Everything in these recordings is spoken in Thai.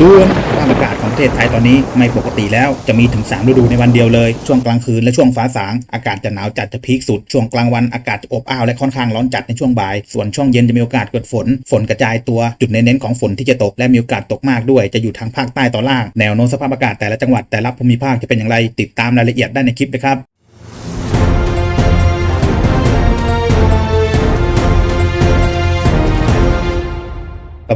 ดูสภาอากาศของประเทศไทยตอนนี้ไม่ปกติแล้วจะมีถึง 3 ฤดูในวันเดียวเลย ช่วงกลางคืนและช่วงฟ้าสาง อากาศจะหนาวจัดจะพีคสุด ช่วงกลางวันอากาศจะอบอ้าวและค่อนข้างร้อนจัดในช่วงบ่าย ส่วนช่วงเย็นจะมีโอกาสเกิดฝน ฝนกระจายตัว จุดเน้นๆของฝนที่จะตกและมีโอกาสตกมากด้วย จะอยู่ทางภาคใต้ตอนล่าง แนวโน้มสภาพอากาศแต่ละจังหวัดแต่ละภูมิภาคจะเป็นอย่างไร ติดตามรายละเอียดได้ในคลิปนะครับ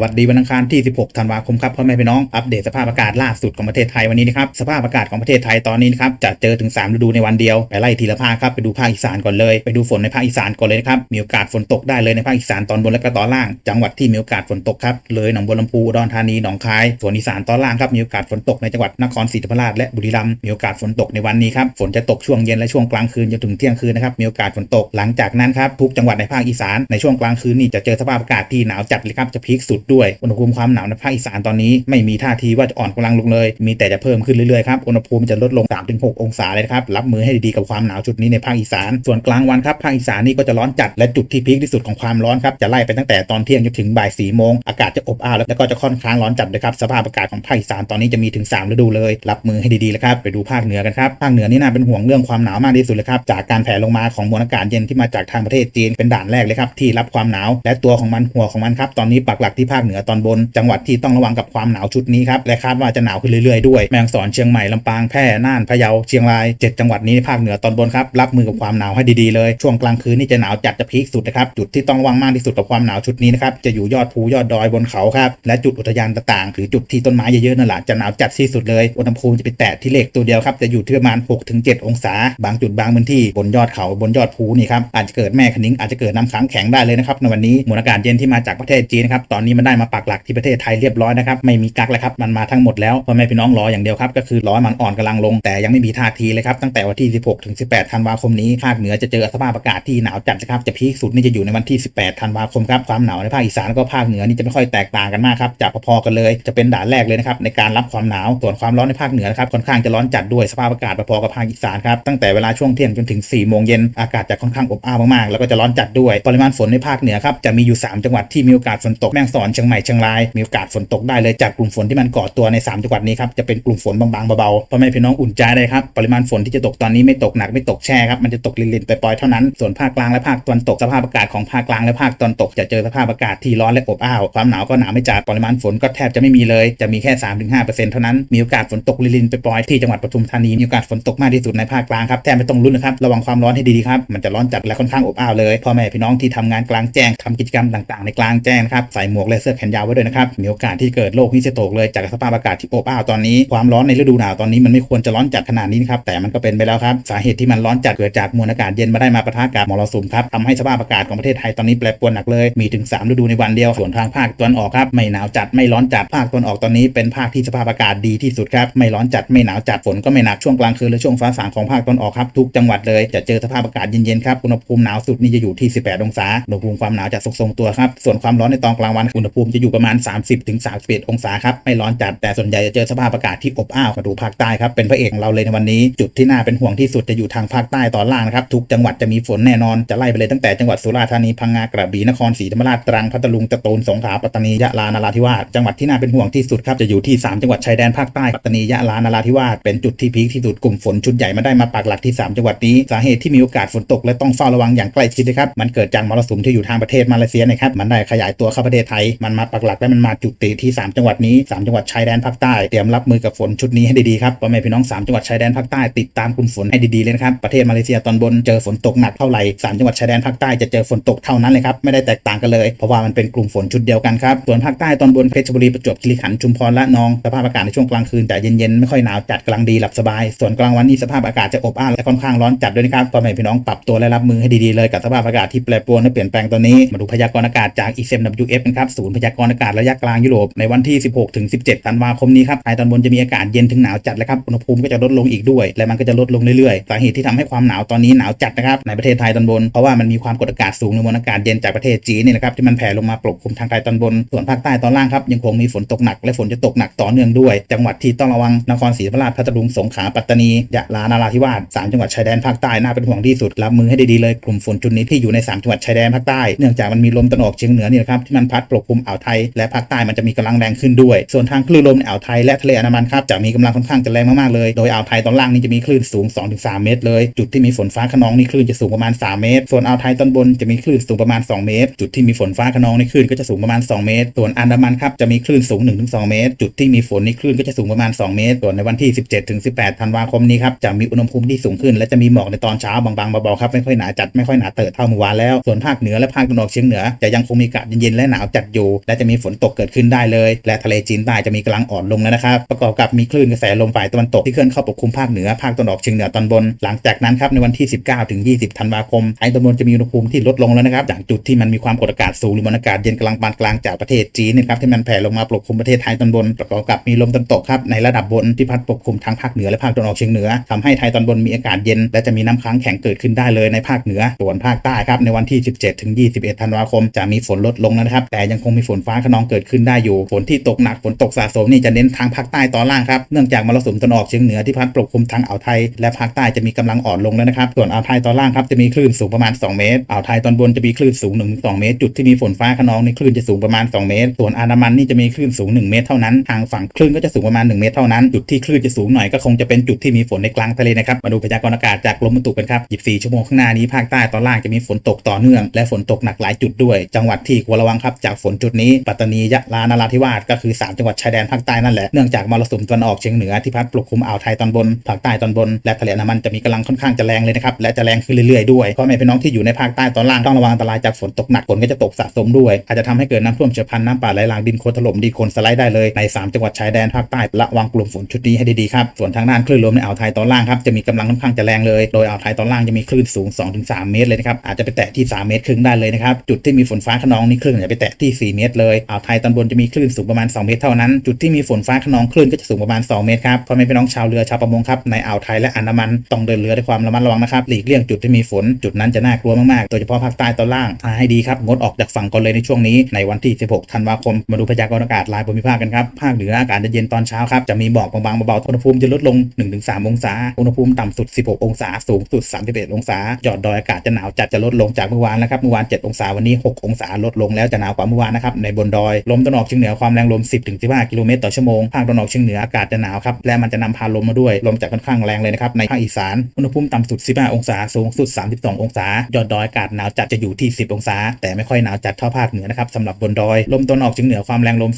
วัสดีวันอังคารที่ 16 ธันวาคมครับพ่อแม่พี่น้องอัปเดตสภาพอากาศล่าสุดของประเทศไทยวันนี้นะครับสภาพอากาศของประเทศไทยตอนนี้นะครับจะเจอถึง 3 ฤดูในวันเดียวไปไล่ทีละภาคครับไปดูภาคอีสานก่อนเลยไปดูฝนในภาคอีสานก่อนเลยนะครับมีโอกาสฝนตกได้เลยในภาคอีสานตอนบนและก็ตอนล่าง จังหวัดที่มีโอกาสฝนตกครับเลยหนองบัวลำพูอุดรธานีหนองคายส่วนอีสานตอนล่างครับมีโอกาสฝนตกในจังหวัดนครศรีธรรมราชและบุรีรัมย์มีโอกาสฝนตกในวันนี้ครับฝนจะตกช่วงเย็นและช่วงกลางคืนจนถึงเที่ยงคืนนะครับมีโอกาสฝนตกหลังจากนั้นครับทุกจังหวัดในภาคอีสานในช่วงกลางคืนนี่จะเจอสภาพอากาศที่หนาวจัดเลยครับจะพีคสุดด้วย อุณหภูมิความหนาวในภาคอีสานตอนนี้ไม่มีท่าทีว่าจะอ่อนกำลังลงเลย มีแต่จะเพิ่มขึ้นเรื่อยๆครับ อุณหภูมิจะลดลง 3-6 องศาเลยครับ รับมือให้ดีๆกับความหนาวจุดนี้ในภาคอีสาน ส่วนกลางวันครับ ภาคอีสานนี่ก็จะร้อนจัดและจุดที่พีคที่สุดของความร้อนครับ จะไล่ไปตั้งแต่ตอนเที่ยงจนถึงบ่ายสี่โมง อากาศจะอบอ้าวแล้วก็จะค่อนข้างร้อนจัดเลยครับ สภาพอากาศของภาคอีสานตอนนี้จะมีถึง 3 ฤดูเลย รับมือให้ดีๆเลยครับ ไปดูภาคเหนือกันครับ ภาคเหนือนี่น่าเป็นห่วงเรื่องความหนาวมากที่สุดเลยครับ จากการแผ่ลงมาของมวลอากาศเย็นที่มาจากทางประเทศจีนเป็นด่านแรกเลยครับที่รับความหนาว และตัวของมันหัวของมันครับตอนนี้ปักหลักที่ภาคเหนือตอนบน จังหวัดที่ต้องระวังกับความหนาวชุดนี้ครับและคาดว่าจะหนาวขึ้นเรื่อยๆด้วยแม่ฮ่องสอนเชียงใหม่ลำปางแพร่น่านพะเยาเชียงรายเจ็ดจังหวัดนี้ในภาคเหนือตอนบนครับรับมือกับความหนาวให้ดีๆเลย ช่วงกลางคืนนี่จะหนาวจัดจะพีคสุดนะครับจุดที่ต้องระวังมากที่สุดกับความหนาวชุดนี้นะครับจะอยู่ยอดภูยอดดอยบนเขาครับและจุดอุทยานต่างๆหรือจุดที่ต้นไม้เยอะๆนั่นแหละจะหนาวจัดที่สุดเลยอุณหภูมิจะไปแตะที่เลขตัวเดียวครับจะอยู่ที่ประมาณ 6-7 องศา บางจุดบางพื้นที่บนยอดเขาบนยอดภูนี่ครับอาจจะเกิดแม่คะนิ้งอาจจะเกิดน้ำค้างแข็งได้เลยนะครับในวันนี้มวลอากาศเย็นที่มาจากประเทศจีนนะครับตอนนี้มันได้มาปักหลักที่ประเทศไทยเรียบร้อยนะครับไม่มีกักแล้วครับมันมาทั้งหมดแล้วพ่อแม่พี่น้องรออย่างเดียวครับก็คือรอมันอ่อนกำลังลงแต่ยังไม่มีท่าทีเลยครับตั้งแต่วันที่ 16 ถึง 18 ธันวาคมนี้ภาคเหนือจะเจอสภาพอากาศที่หนาวจัดนะครับจะพีคสุดนี่จะอยู่ในวันที่ 18 ธันวาคมครับความหนาวในภาคอีสานก็ภาคเหนือนี่จะไม่ค่อยแตกต่างกันมากครับจะพอๆกันเลยจะเป็นด่านแรกเลยนะครับในการรับความหนาวส่วนความร้อนในภาคเหนือนะครับค่อนข้างจะร้อนจัดด้วยสภาพอากาศพอๆกับภาคอีสานครับตั้งแต่เวลาช่วงเที่ยงจนถึง4โมงเย็นอากาศจะค่อนข้างอบอ้าวมากๆ แล้วก็จะร้อนจัดด้วยปริมาณฝนในภาคเหนือครับจะมีอยู่ 3 จังหวัดที่มีโอกาสฝนตกแม่งสอนเชียงใหม่เชียงรายมีโอกาสฝนตกได้เลยจากกลุ่มฝนที่มันก่อตัวใน 3 จังหวัดนี้ครับจะเป็นกลุ่มฝนบางๆเบาๆพ่อแม่พี่น้องอุ่นใจได้ครับปริมาณฝนที่จะตกตอนนี้ไม่ตกหนักไม่ตกแช่ครับมันจะตกลินๆไปปล่อยๆเท่านั้นส่วนภาคกลางและภาคตะวันตกสภาพอากาศของภาคกลางและภาคตะวันตกจะเจอสภาพอากาศที่ร้อนและอบอ้าวความหนาวก็หนาวไม่จัดปริมาณฝนก็แทบจะไม่มีเลย จะมีแค่3-5%เท่านั้นมีโอกาสฝนตกลินๆไปปล่อยๆที่จังหวัดปทุมธานีมีโอกาสฝนตกมากที่สุดในภาคกลางครับแทบไม่ต้องลุ้นนะครับระวังความร้อนให้ดีๆครับมันจะร้อนจัดและค่อนข้างอบอ้าวเลยพ่อแม่พี่น้องที่ทำงานกลางแจ้งทำกิจกรรมต่างๆ ในกลางแจ้งครับใส่หมวกและเสื้อแขนยาวไว้ด้วยนะครับมีโอกาสที่เกิดโรคฮิสโตกเลยจากสภาพอากาศที่อบอ้าวตอนนี้ความร้อนในฤดูหนาวตอนนี้มันไม่ควรจะร้อนจัดขนาดนี้นครับแต่มันก็เป็นไปแล้วครับสาเหตุที่มันร้อนจัดเกิดจากมวลอากาศเย็นมาได้มาปะทะกับมรสุมครับทำให้สภาพอากาศของประเทศไทยตอนนี้แปรปรวนหนักเลยมีถึง 3 ฤดูในวันเดียวส่วนทางภาคตะวันออกครับไม่หนาวจัดไม่ร้อนจัดภาคตะวันออกตอนนี้เป็นภาคที่สภาพอากาศดีที่สุดครับไม่ร้อนจัดไม่หนาวจัดฝนก็ไม่หนักช่วงกลางคืนและช่วงฟ้าสางของภาคตะวันออกครับทุกจังหวัดเลยจะเจอสภาพอากาศเย็นๆครับอุณหภูมิหนาวสุดนี่จะอยู่ที่ 18 องศาอุณหภูมิความหนาวจะทรงๆตัวครับส่วนความร้อนในตอนกลางวันอุณหภูมิจะอยู่ประมาณ 30ถึง31องศาครับไม่ร้อนจัดแต่ส่วนใหญ่จะเจอสภาพอากาศที่อบอ้าวมาดูภาคใต้ครับเป็นพระเอกของเราเลยในวันนี้ จุดที่น่าเป็นห่วงที่สุดจะอยู่ทางภาคใต้ตอนล่างนะครับทุกจังหวัดจะมีฝนแน่นอนจะไล่ไปเลยตั้งแต่จังหวัดสุราษฎร์ธานีพังงากระบี่นครศรีธรรมราชตรังพัทลุงสตูลสงขลาปัตตานียะลานราธิวาสจังหวัดที่น่าเป็นห่วงที่สุดครับจะอยู่ที่ 3 จังหวัดชายแดนภาคใต้ปัตตานียะลานราธิวาสเป็นจุดที่พีคที่สุดกลุ่มฝนชุดใหญ่มาได้มาปักหลักที่ 3 จังหวัดนี้สาเหตุที่มีโอกาสฝนตกและต้องเฝ้าระวังอย่างใกล้ชิดนะครับมันเกิดจากมรสุมที่อยู่ทางประเทศมาเลเซียนะครับมันได้ขยายตัวเข้าประเทศไทยมันมาปักหลักและมันมาจุติที่ 3 จังหวัดนี้ 3 จังหวัดชายแดนภาคใต้เตรียมรับมือกับฝนชุดนี้ให้ดีๆครับพ่อแม่พี่น้อง 3 จังหวัดชายแดนภาคใต้ติดตามกลุ่มฝนให้ดีๆเลยนะครับประเทศมาเลเซียตอนบนเจอฝนตกหนักเท่าไหร่สามจังหวัดชายแดนภาคใต้จะเจอฝนตกเท่านั้นเลยครับไม่ได้แตกต่างกันเลยเพราะว่ามันเป็นกลุ่มฝนชุดเดียวกันครับส่วนภาคใต้ตอนบนเพชรบุรีประจวบคีรีขันธ์ชุมพรและนองสภาพอากาศในช่วงกลางคืนแต่เย็นๆไม่ค่อยหนาวจัดกำลังดีหลับสบาย ส่วนกลางวันนี้สภาพอากาศจะอบอ้าวและค่อนข้างร้อนจัดด้วยนะครับพ่อแม่พี่น้องปรับตัวและรับมือให้ดีๆเลยกับสภาพอากาศที่แปรปรวนและเปลี่ยนแปลงตอนนี้มาดูพยากรณ์อากาศจาก ECMWF นะครับศูนย์พยากรณ์อากาศระยะกลางยุโรปในวันที่ 16ถึง17 ธันวาคมนี้ครับไทยตอนบนจะมีอากาศเย็นถึงหนาวจัดแล้วครับอุณหภูมิก็จะลดลงอีกด้วย และมันก็จะลดลงเรื่อยๆสาเหตุที่ทำให้ความหนาวตอนนี้หนาวจัดนะครับในประเทศไทยตอนบนเพราะว่ามันมีความกดอากาศสูงในมวลอากาศเย็นจากประเทศจีนนี่นะครับที่มันแผ่ลงมาปกคลุมทางไทยตอนบนส่วนภาคใต้ตอนล่างครับยังคงมีฝนตกหนักและฝนจะตกหนักต่อเนื่องด้วย จังหวัดที่ต้องระวังนครศรีธรรมราชพัทลุงสงขลาปัตตานียะลานาราธิวาสสามจังหวัดชายแดนภาคใต้น่าเป็นห่วงที่สุดรับมือให้ดีๆเลยกลุ่มฝนจุดนี้ที่อยู่ในสามจังหวัดชายแดนภาคใต้เนื่องจากมันมีลมตะวันออกเฉียงเหนือนี่นะครับที่มันพัดปกคลุมมอ่าวไทย และภาคใต้มันจะมีกำลังแรงขึ้นด้วย ส่วนทางคลื่นลมในอ่าวไทยและทะเลอันดามันครับจะมีกำลังค่อนข้างจะแรงมากๆเลย โดยอ่าวไทยตอนล่างนี่จะมีคลื่นสูง 2-3 เมตร เลย จุดที่มีฝนฟ้าขนองนี่คลื่นจะสูงประมาณ 3 เมตร ส่วนอ่าวไทยตอนบนจะมีคลื่นสูงประมาณ 2 เมตร จุดที่มีฝนฟ้าขนองนี่คลื่นก็จะสูงประมาณ 2 เมตร ส่วนอันดามันครับจะมีคลื่นสูง 1-2 เมตร จุดที่มีฝนนี่คลื่นก็จะสูงประมาณ 2 เมตร ส่วนในวันที่ 17-18 ธันวาคมนี้ครับจะมีอุณหภูมิที่สูงขึ้น และจะมีหมอกในตอนเช้าบางๆเบาๆครับไม่ค่อยหนาจัดไม่ค่อยหนาเตอะเท่าเมื่อวานแล้วส่วนภาคเหนือและภาคตะวันออกเฉียงเหนือจะยังคงมีอากาศเย็นๆและหนาวจัดอยู่และจะมีฝนตกเกิดขึ้นได้เลย และทะเลจีนใต้จะมีกำลังอ่อนลงแล้วนะครับประกอบกับมีคลื่นกระแสลมฝ่ายตะวันตกที่เคลื่อนเข้าปกคลุมภาคเหนือภาคตะวันออกเฉียงเหนือตอนบน หลังจากนั้นครับในวันที่ 19ถึง20 ธันวาคมไทยตอนบนจะมีอุณหภูมิที่ลดลงแล้วนะครับจากจุดที่มันมีความกดอากาศสูงหรือมวลอากาศเย็นกำลังปานกลางจากประเทศจีนนะครับที่มันแผ่ลงมาปกคลุมประเทศไทยตอนบน ประกอบกับมีลมตะวันตกครับในระดับบนที่พัดปกคลุมทั้งภาคเหนือและภาคตะวันออกเฉียงเหนือทำให้ไทยตอนบนมีอากาศเย็น และจะมีน้ำค้างแข็งเกิดขึ้นได้เลยในภาคเหนือส่วนภาคใต้ครับในวันที่ 17ถึง21 ธันวาคมจะมีฝนลดลงนะครับแต่ยังคงมีฝนฟ้าขนองเกิดขึ้นได้อยู่ฝนที่ตกหนักฝนตกสะสมนี่จะเน้นทางภาคใต้ตอนล่างครับเนื่องจากมรสุมตะวันออกเฉียงเหนือที่พัดปกคลุมทางอ่าวไทยและภาคใต้จะมีกำลังอ่อนลงแล้วนะครับส่วนอ่าวไทยตอนล่างครับจะมีคลื่นสูงประมาณ 2 เมตรอ่าวไทยตอนบนจะมีคลื่นสูง 1-2 เมตร จุดที่มีฝนฟ้าขนองในคลื่นจะสูงประมาณ 2 เมตร ส่วนอันดามันนี่จะมีคลื่นสูง 1 เมตรเท่านั้นทางฝั่งคลื่นก็จะสูงประมาณ 1 เมตรเท่านั้น จุดที่คลื่นจะสูงหน่อยก็คงจะเป็นจุดที่มีฝนในกลางทะเลนะครับมาดูพยากรณ์อากาศจากกรมอุตุกันครับ 24 ชั่วโมงข้างหน้านี้ภาคใต้ตอนล่างจะมีฝนตกต่อเนื่อง และฝนตกหนักหลายจุดด้วย จังหวัดที่ควรระวังครับจากฝนจุดนี้ปัตตานียะลานราธิวาสก็คือ 3 จังหวัดชายแดนภาคใต้นั่นแหละเนื่องจากมรสุมตะวันออกเฉียงเหนือที่พัดปกคลุมอ่าวไทยตอนบนภาคใต้ตอนบนและทะเลอันดามันจะมีกำลังค่อนข้างจะแรงเลยนะครับและจะแรงขึ้นเรื่อยๆด้วยพ่อแม่พี่น้องที่อยู่ในภาคใต้ตอนล่างต้องระวังอันตรายจากฝนตกหนักฝนก็จะตกสะสมด้วย อาจจะทำให้เกิดน้ำท่วมเฉียบพลันน้ำป่าไหลหลากดินโคลนถล่มดินโคลนสไลด์ได้เลยใน 3 จังหวัดชายแดนภาคใต้ระวังกลุ่มฝนชุดนี้ให้ดีๆครับส่วนทางด้านคลื่นลมในอ่าวไทยตอนล่างครับจะมีกำลังค่อนข้างจะแรงเลยโดยอ่าวไทยตอนล่างจะมีคลื่นสูง 2-3 เมตรเลยนะครับอาจจะไปแตะที่ 3 เมตรครึ่งได้เลยนะครับจุดที่มีฝนฟ้าขนองนี่คลื่นอาจจะไปแตะที่4 เมตรเลยอ่าวไทยตอนบนจะมีคลื่นสูงประมาณ 2 เมตรเท่านั้น จุดที่มีฝนฟ้าขนองคลื่นก็จะสูงประมาณ 2 เมตรครับพ่อแม่พี่น้องชาวเรือชาวประมงครับในอ่าวไทยและอันดามันต้องเดินเรือด้วยความระมัดระวังนะครับหลีกเลี่ยงจุดที่มีฝนจุดนั้นจะน่ากลัวมากๆ โดยเฉพาะภาคใต้ตอนล่างหาให้ดีครับงดออกจากฝั่งก่อนเลยในช่วงนี้ในวันที่ 16 ธันวาคมมาดูพยากรณ์อากาศรายภูมิภาคกันครับภาคเหนืออากาศจะเย็นตอนเช้าครับจะมีหมอกบางๆเบาๆอุณหภูมิจะลดลง 1-3 องศาอุณหภูมิต่ำสุด 16 องศาสูงสุด 31 องศายอดดอยอากาศจะหนาวจัดจะลดลงจากเมื่อวานนะครับเมื่อวาน 7 องศาวันนี้ 6 องศาลดลงแล้วจะหนาวกว่าเมื่อวานนะครับในบนดอยลมตะวันออกเฉียงเหนือความแรงลม 10-15 กิโลเมตรต่อชั่วโมงภาคตะวันออกเฉียงเหนืออากาศจะหนาวครับและมันจะนำพาลมมาด้วยลมจะค่อนข้างแรงเลยนะครับในภาคอีสานอุณหภูมิต่ำสุด 15 องศาสูงสุด 32 องศา ยอดดอยอากาศหนาวจัดจะอยู่ที่ 10 องศา แต่ไม่ค่อยหนาวจัดเท่าภาคเหนือนะครับสำหรับบนดอยลมตะวันออกเฉียงเหนือความแรงลม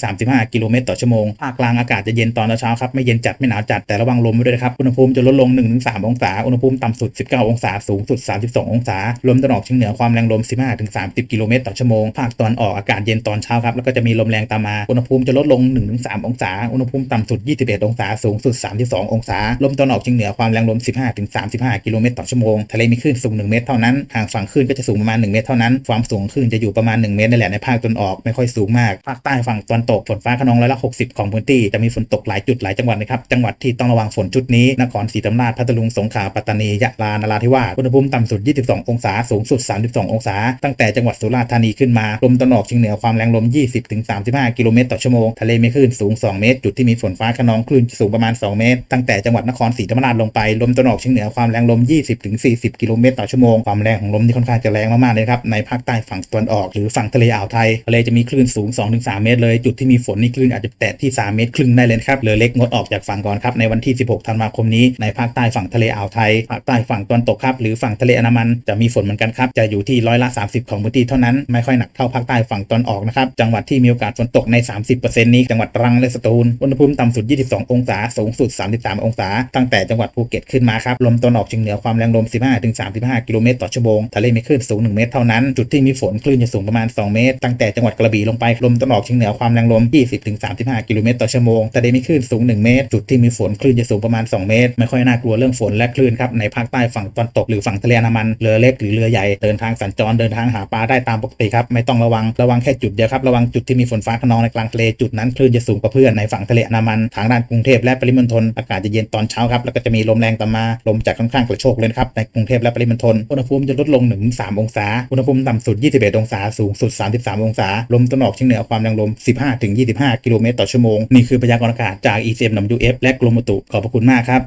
15-35 กิโลเมตรต่อชั่วโมงภาคกลางอากาศจะเย็นตอนเช้าครับไม่เย็นจัดไม่หนาวจัดแต่ระวังลมไว้ด้วยนะครับอุณหภูมิจะลดลง 1-3 องศาอุณหภูมิต่ำสุด 19 องศาสูงสุด 32 องศาลมตะวันออกเฉียงเหนือความแรงลม 15-30 กิโลเมตรต่อชั่วโมงภาคตะวันออกากาศเย็นตอนเช้าครับแล้วก็จะมีลมแรงตามมาอุณหภูมิจะลดลง 1-3 องศา อุณหภูมิต่ำสุด 21 องศาสูงสุด 32 องศาลมตะวันออกเฉียงเหนือความแรงลม 15-35 กิโลเมตรต่อชั่วโมงทะเลมีคลื่นสูง 1 เมตรเท่านั้นห่างฝั่งคลื่นก็จะสูงประมาณ 1 เมตรเท่านั้น ความสูงคลื่นจะอยู่ประมาณ 1 เมตรนี่นแหละในภาคตะวันออกไม่ค่อยสูงมากภาคใต้ฝั่งตะวันตกฝนฟ้าขนองร้อยละ 60 ของพื้นที่จะมีฝนตกหลายจุดหลายจังหวัดนะครับจังหวัดที่ต้องระวังฝนชุดนี้นครศรีธรรมราชพัทลุงสงขลาปัตตานียะลานราธิวาสอุณหภูมิต่ำสุด 22 องศาสูงสุด 32 องศา ตั้งแต่จังหวัดสุราษฎร์ธานีขึ้นมาลมตะวันออกเฉียงเหนือความแรงลม 20-35 กิโลเมตรต่อชั่วโมง ทะเลมีคลื่นสูง 2 เมตร จุดที่มีฝนฟ้าขนองคลื่นสูงประมาณ 2 เมตร ตั้งแต่จังหวัดนครศรีธรรมราชลงไป ลมตะวันออกเฉียงเหนือความแรงลม 20-40 กิโลเมตรต่อชั่วโมง ความแรงของลมที่ค่อนข้างจะแรงมากๆเลยครับ ในภาคใต้ฝั่งตะวันออกหรือฝั่งทะเลอ่าวไทย ทะเลจะมีคลื่นสูง 2-3 เมตรเลย จุดที่มีฝนนี่คลื่นอาจจะแตะที่ 3 เมตรครึ่งได้เลยครับ เรือเล็กงดออกจากฝั่งก่อนครับ ในวันที่ 16 ธันวาคมนี้ ในภาคใต้ฝั่งทะเลอ่าวไทย ภาคใต้ฝั่งตะวันตกครับ หรือฝั่งทะเลอันดามัน จะมีฝนเหมือนกันครับ จะอยู่ที่ร้อยละ 30 ของพื้นที่เท่านั้น ไม่ค่อยหนักเท่าภาคใต้ฝั่งตะวันออกนะครับ จังหวัดที่มีโอกาสฝนตกใน 30%นี้จังหวัดตรังและสตูล อุณหภูมิต่ำสุด 22 องศา สูงสุด 33 องศา ตั้งแต่จังหวัดภูเก็ตขึ้นมาครับ ลมตะวันออกเฉียงเหนือความแรงลม 15-35 กิโลเมตรต่อชั่วโมง ทะเลมีคลื่นสูง 1 เมตรเท่านั้น จุดที่มีฝนคลื่นจะสูงประมาณ 2 เมตร ตั้งแต่จังหวัดกระบี่ลงไป ลมตะวันออกเฉียงเหนือความแรงลม 20-35 กิโลเมตรต่อชั่วโมง ทะเลมีคลื่นสูง 1 เมตร จุดที่มีฝนคลื่นจะสูงประมาณ 2 เมตร ไม่ค่อยน่ากลัวเรื่องฝนและคลื่นครับ ในภาคใต้ฝั่งตะวันตกหรือฝั่งทะเลอันดามัน เรือเล็กหรือเรือใหญ่ เดินทางสัญจร เดินทางหาปลาได้ตามปกติครับ ไม่ต้องระวังระวังังแค่จุดเดียวครับระวังจุดที่มีฝนฟ้าขนองในกลางทะเลจุดนั้นคลื่นจะสูงกว่าเพื่อนในฝั่งทะเลนดามันทางด้านกรุงเทพและปริมณฑลอากาศจะเย็นตอนเช้าครับแล้วก็จะมีลมแรงตามมาลมจากค่อนข้างกระโชกเลยนะครับในกรุงเทพและปริมณฑลอุณหภูมิจะลดลง1-3องศาอุณหภูมิต่ำสุด 21 องศาสูงสุด 33 องศาลมตะนออกเฉียงเหนือความแรงลม 15-25 กิโลเมตรต่อชั่วโมงนี่คือพยากรณ์อากาศจาก ECMWF และกรมอุตุขอบพระคุณมากครับ